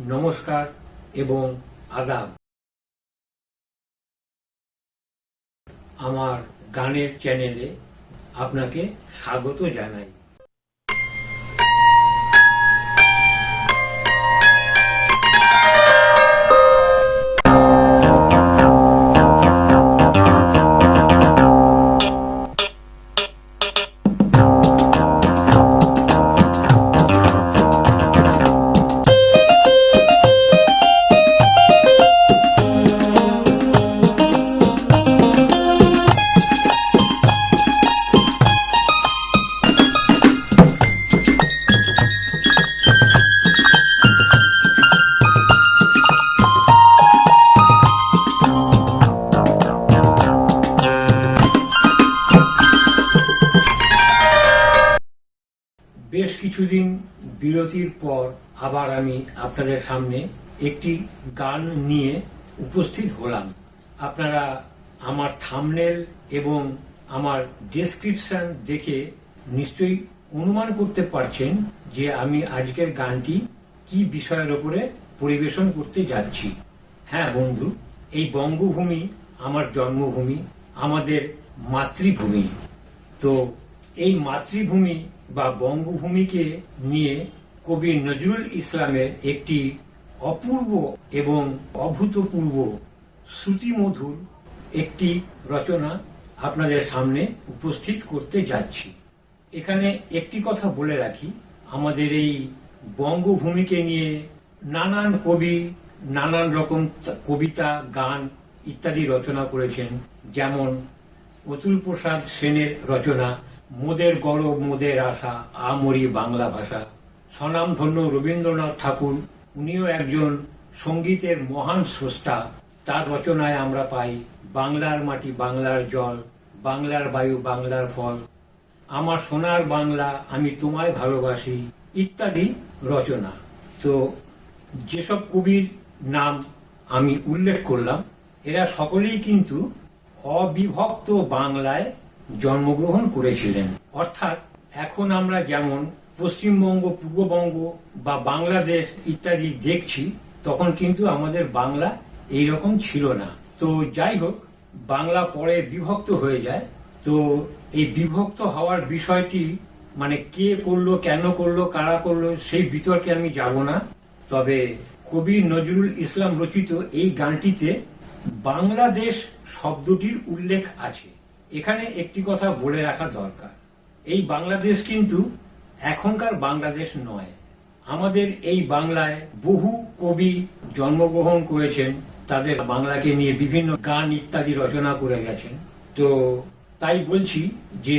নমস্কার এবং আদাব। আমার গানের চ্যানেলে আপনাকে স্বাগত জানাই। বেশ কিছুদিন বিরতির পর আবার আমি আপনাদের সামনে একটি গান নিয়ে উপস্থিত হলাম। আপনারা আমার থামনেল এবং আমার ডেসক্রিপশন দেখে নিশ্চয়ই অনুমান করতে পারছেন যে আমি আজকের গানটি কি বিষয়ের উপরে পরিবেশন করতে যাচ্ছি। হ্যাঁ বন্ধু, এই বঙ্গভূমি আমার জন্মভূমি, আমাদের মাতৃভূমি। তো এই মাতৃভূমি বা বঙ্গভূমিকে নিয়ে কবি নজরুল ইসলামের একটি অপূর্ব এবং অভূতপূর্ব শ্রুতিমধুর একটি রচনা আপনাদের সামনে উপস্থিত করতে যাচ্ছি। এখানে একটি কথা বলে রাখি, আমাদের এই বঙ্গভূমিকে নিয়ে নানান কবি, নানান রকম কবিতা, গান ইত্যাদি রচনা করেছেন। যেমন অতুল প্রসাদ সেনের রচনা মোদের গৌরব, মোদের আশা, আমরি বাংলা ভাষা। স্বনামধন্য রবীন্দ্রনাথ ঠাকুর, উনিও একজন সঙ্গীতের মহান স্রষ্টা। তার রচনায় আমরা পাই, বাংলার মাটি বাংলার জল, বাংলার বায়ু বাংলার ফল। আমার সোনার বাংলা আমি তোমায় ভালোবাসি, ইত্যাদি রচনা। তো যেসব কবির নাম আমি উল্লেখ করলাম, এরা সকলেই কিন্তু অবিভক্ত বাংলায় জন্মগ্রহণ করেছিলেন। অর্থাৎ এখন আমরা যেমন পশ্চিমবঙ্গ, পূর্ববঙ্গ বা বাংলাদেশ ইত্যাদি দেখছি, তখন কিন্তু আমাদের বাংলা এই রকম ছিল না। তো যাই হোক, বাংলা পরে বিভক্ত হয়ে যায়। তো এই বিভক্ত হওয়ার বিষয়টি মানে কে করল, কেন করল, কারা করল, সেই বিতর্কে আমি যাব না। তবে কবি নজরুল ইসলাম রচিত এই গানটিতে বাংলাদেশ শব্দটির উল্লেখ আছে। এখানে একটি কথা বলে রাখা দরকার। এই বাংলাদেশ কিন্তু এখনকার বাংলাদেশ নয়। আমাদের এই বাংলায় বহু কবি জন্মগ্রহণ করেছেন, তাদের বাংলাকে নিয়ে বিভিন্ন গান ইত্যাদি রচনা করে গেছেন। তো তাই বলছি যে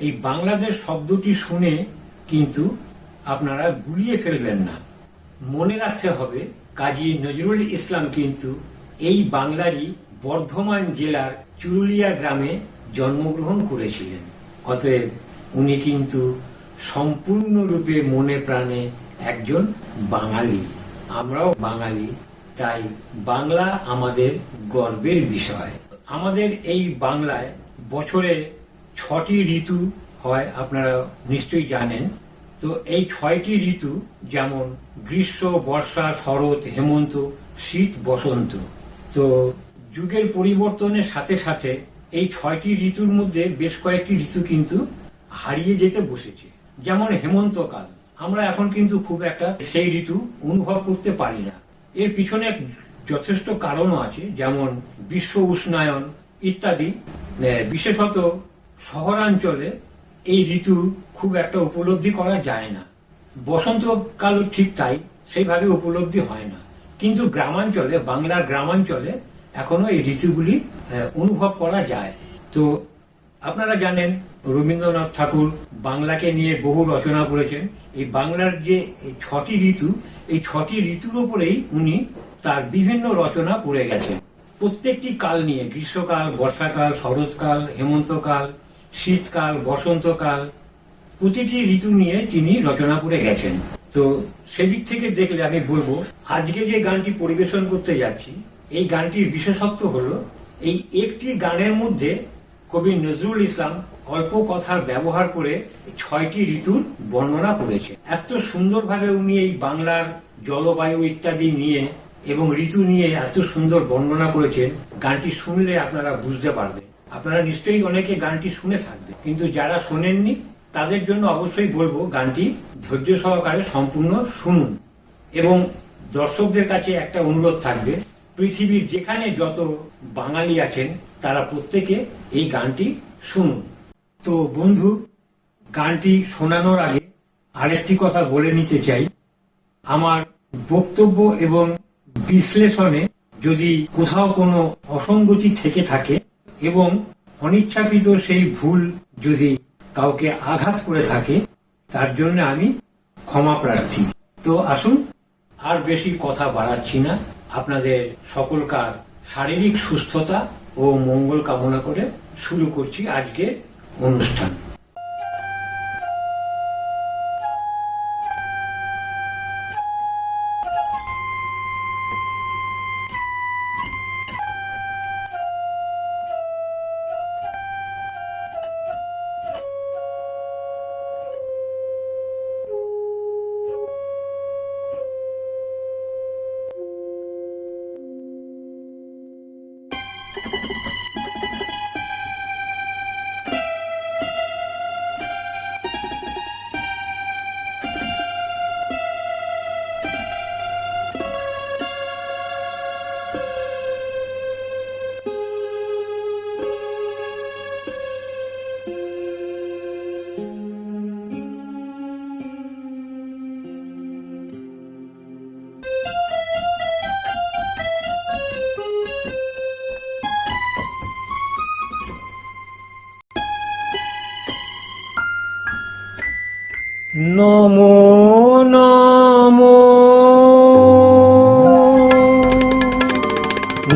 এই বাংলাদেশ শব্দটি শুনে কিন্তু আপনারা গুলিয়ে ফেলবেন না। মনে রাখতে হবে, কাজী নজরুল ইসলাম কিন্তু এই বাংলারই বর্ধমান জেলার চুরুলিয়া গ্রামে জন্মগ্রহণ করেছিলেন। অতএব উনি কিন্তু সম্পূর্ণরূপে মনে প্রাণে একজন বাঙালি। আমরাও বাঙালি, তাই বাংলা আমাদের গর্বের বিষয়। আমাদের এই বাংলায় বছরে ছটি ঋতু হয়, আপনারা নিশ্চয়ই জানেন। তো এই ছয়টি ঋতু যেমন গ্রীষ্ম, বর্ষা, শরৎ, হেমন্ত, শীত, বসন্ত। তো যুগের পরিবর্তনের সাথে সাথে এই ছয়টি ঋতুর মধ্যে বেশ কয়েকটি ঋতু কিন্তু হারিয়ে যেতে বসেছে। যেমন হেমন্তকাল। আমরা এখন কিন্তু খুব একটা সেই ঋতু অনুভব করতে পারি না। এর পিছনে যথেষ্ট কারণও আছে, যেমন বিশ্ব উষ্ণায়ন ইত্যাদি। বিশেষত শহরাঞ্চলে এই ঋতু খুব একটা উপলব্ধি করা যায় না। বসন্তকালও ঠিক তাই, সেইভাবে উপলব্ধি হয় না। কিন্তু গ্রামাঞ্চলে, বাংলার গ্রামাঞ্চলে এখনও এই ঋতুগুলি অনুভব করা যায়। তো আপনারা জানেন, রবীন্দ্রনাথ ঠাকুর বাংলাকে নিয়ে বহু রচনা করেছেন। এই বাংলার যে ছটি ঋতু, এই ছটি ঋতুর উপরেই উনি তার বিভিন্ন রচনা করে গেছেন। প্রত্যেকটি কাল নিয়ে, গ্রীষ্মকাল, বর্ষাকাল, শরৎকাল, হেমন্তকাল, শীতকাল, বসন্তকাল, প্রতিটি ঋতু নিয়ে তিনি রচনা করে গেছেন। তো সেদিক থেকে দেখলে আমি বলব, আজকে যে গানটি পরিবেশন করতে যাচ্ছি এই গানটির বিশেষত্ব হল, এই একটি গানের মধ্যে কবি নজরুল ইসলাম অল্প কথার ব্যবহার করে ছয়টি ঋতুর বর্ণনা করেছে। এত সুন্দরভাবে উনি এই বাংলার জলবায়ু ইত্যাদি নিয়ে এবং ঋতু নিয়ে এত সুন্দর বর্ণনা করেছেন, গানটি শুনলে আপনারা বুঝতে পারবেন। আপনারা নিশ্চয়ই অনেকে গানটি শুনে থাকবেন, কিন্তু যারা শোনেননি, তাদের জন্য অবশ্যই বলব গানটি ধৈর্য সহকারে সম্পূর্ণ শুনুন। এবং দর্শকদের কাছে একটা অনুরোধ থাকবে পৃথিবীর যেখানে যত বাঙালি আছেন, তারা প্রত্যেকে এই গানটি শুনুন। তো বন্ধু, গানটি শোনানোর আগে আরেকটি কথা বলে নিতে চাই। আমার বক্তব্য এবং বিশ্লেষণে যদি কোথাও কোনো অসঙ্গতি থেকে থাকে এবং অনিচ্ছাকৃত সেই ভুল যদি কাউকে আঘাত করে থাকে, তার জন্য আমি ক্ষমা প্রার্থী। তো আসুন, আর বেশি কথা বাড়াচ্ছি না। আপনাদের সকলকার শারীরিক সুস্থতা ও মঙ্গল কামনা করে শুরু করছি আজকের অনুষ্ঠান। নমো নমো।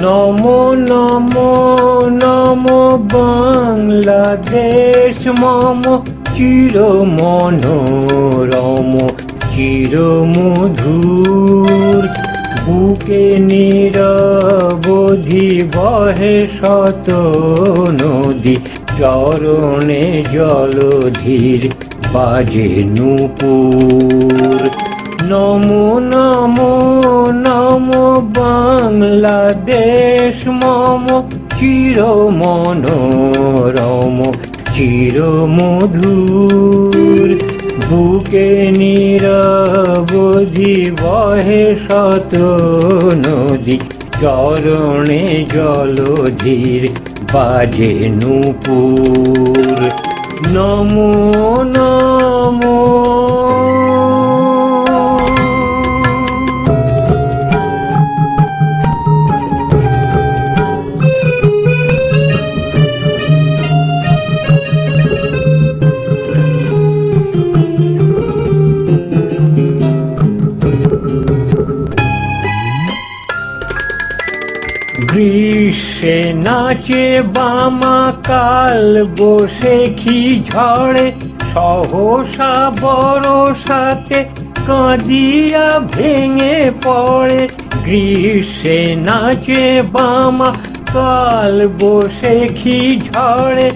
নমো নমো নমো বাংলাদেশ, মম চির মনোরম চির মধুর বুকে নিরবধি বহে শত নদী, চরণে জলধীর। বাজে নুপুর। নমো নমো নমো বাংলাদেশ, মম চির মনোরম চির মধুর বুকে নিরবধি বহে শত নদী, চরণে জলধীর বাজে নুপুর। নমো নমো গ্রীষ্মে নাচে, বামা কাল বসে খি ঝড়ে? সহসা বড় সাথে কাঁদিয়া ভেঙে পড়ে। গ্রীষ্মে নাচে, বামা কাল বসে খি ঝড়ে?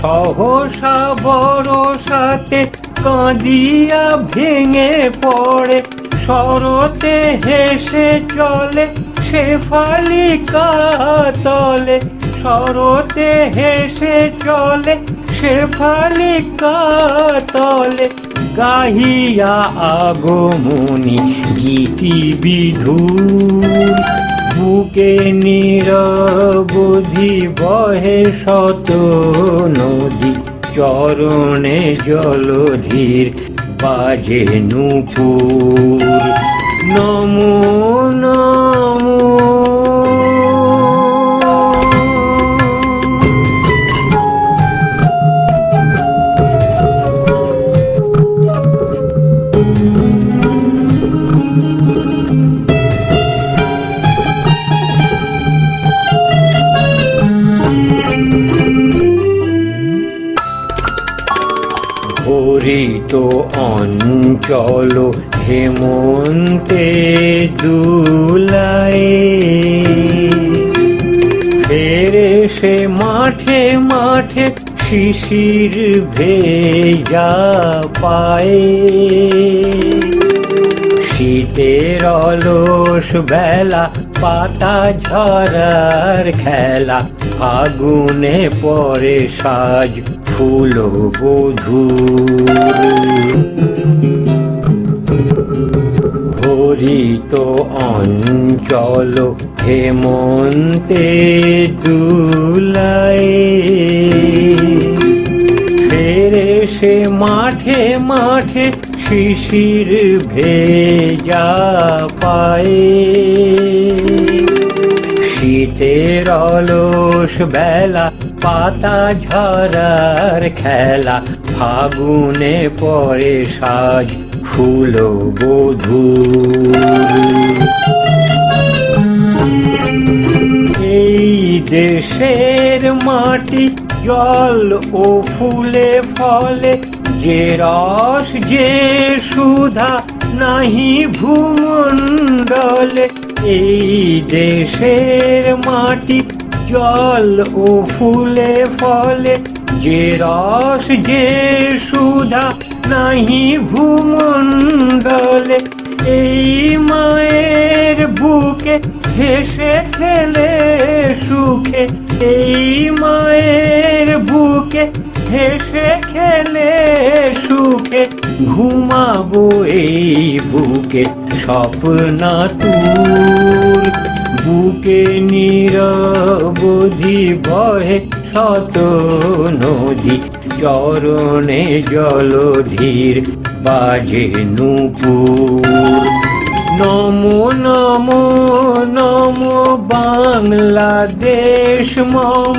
সহসা বড় সাথে কাঁদিয়া ভেঙে পড়ে। শরতে হেসে চলে শেফালিকা তলে, শরতে হেসে চলে। শেফালিকা তলে, গাহিয়া আগমনি গীতি বিধুর বুকে নিরবধি বহে শত নদী, চরণে জলধীর বাজে নুপুর। নমো নমো হরিত অঞ্চল হেমন্তে দুলাই। ফেরে সে মাঠে মাঠে শিশির ভেজা পায়ে। শীতের অলস বেলা, পাতা ঝরার খেলা। আগুনে পরে সাজ ফুল বধূর। হরিত অঞ্চল হেমন্তে দুলাই। ফেরে সে মাঠে মাঠে শিশির ভেজা পায়ে। শীতের অলস বেলা, পাতা ঝরার খেলা, ফাগুনে পরে সাজ ফুল বধূর এই দেশের মাটি জল ও ফুলে ফলে যে রস, যে সুধা নাহি ভূমণ্ডলে, এই দেশের মাটি, জল ও ফুলে ফলে। যে রস, যে সুধা নাহি ভূমণ্ডলে, এই মায়ের বুকে হেসে খেলে সুখে। এই মায়ের বুকে হেসে সুখে ঘুমাবো এই বুকে স্বপ্না তুর। বুকে নিরবধি বহে শত নদী, চরণে জলধীর বাজে নুপুর। নমো নমো নমো বাংলাদেশ, মম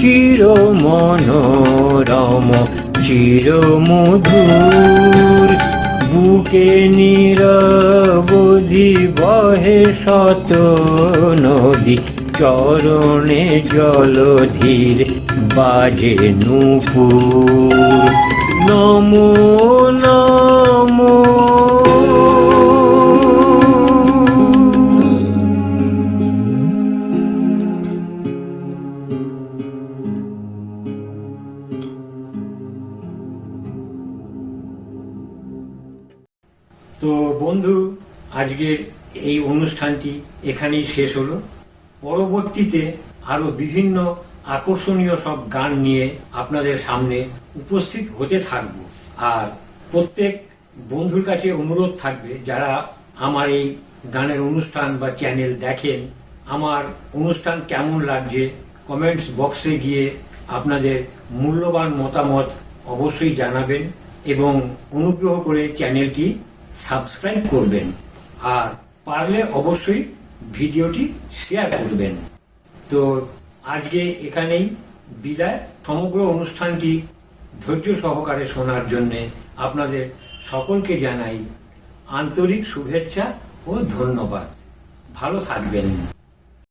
চির মনোরম চির মধুর বুকে নিরবধি বহে সত নদী চরণে জলধীর বাজে নুপুর। নমো নমো তো বন্ধু, আজকের এই অনুষ্ঠানটি এখানেই শেষ হলো। পরবর্তীতে আরও বিভিন্ন আকর্ষণীয় সব গান নিয়ে আপনাদের সামনে উপস্থিত হতে থাকব। আর প্রত্যেক বন্ধুর কাছে অনুরোধ থাকবে, যারা আমার এই গানের অনুষ্ঠান বা চ্যানেল দেখেন, আমার অনুষ্ঠান কেমন লাগছে, কমেন্টস বক্সে গিয়ে আপনাদের মূল্যবান মতামত অবশ্যই জানাবেন এবং অনুগ্রহ করে চ্যানেলটি সাবস্ক্রাইব করবেন আর পারলে অবশ্যই ভিডিওটি শেয়ার করবেন। তো আজকে এখানেই বিদায়। সমগ্র অনুষ্ঠানটি ধৈর্য সহকারে শোনার জন্য আপনাদের সকলকে জানাই আন্তরিক শুভেচ্ছা ও ধন্যবাদ। ভালো থাকবেন।